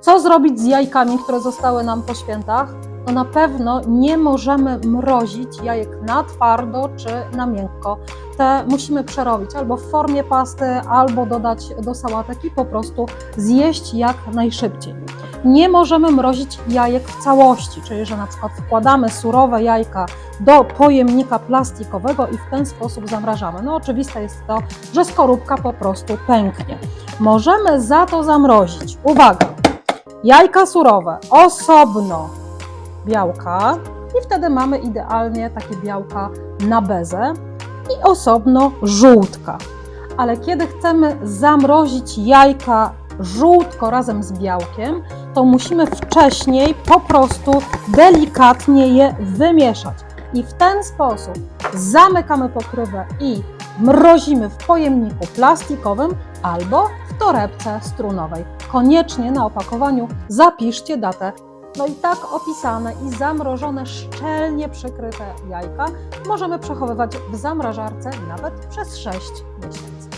Co zrobić z jajkami, które zostały nam po świętach? No na pewno nie możemy mrozić jajek na twardo czy na miękko. Te musimy przerobić albo w formie pasty, albo dodać do sałatek i po prostu zjeść jak najszybciej. Nie możemy mrozić jajek w całości, czyli że na przykład wkładamy surowe jajka do pojemnika plastikowego i w ten sposób zamrażamy. No oczywiste jest to, że skorupka po prostu pęknie. Możemy za to zamrozić. Uwaga! Jajka surowe osobno białka i wtedy mamy idealnie takie białka na bezę i osobno żółtka. Ale kiedy chcemy zamrozić jajka żółtko razem z białkiem, to musimy wcześniej po prostu delikatnie je wymieszać. I w ten sposób zamykamy pokrywę i mrozimy w pojemniku plastikowym albo w torebce strunowej. Koniecznie na opakowaniu zapiszcie datę. No i tak opisane i zamrożone, szczelnie przykryte jajka możemy przechowywać w zamrażarce nawet przez 6 miesięcy.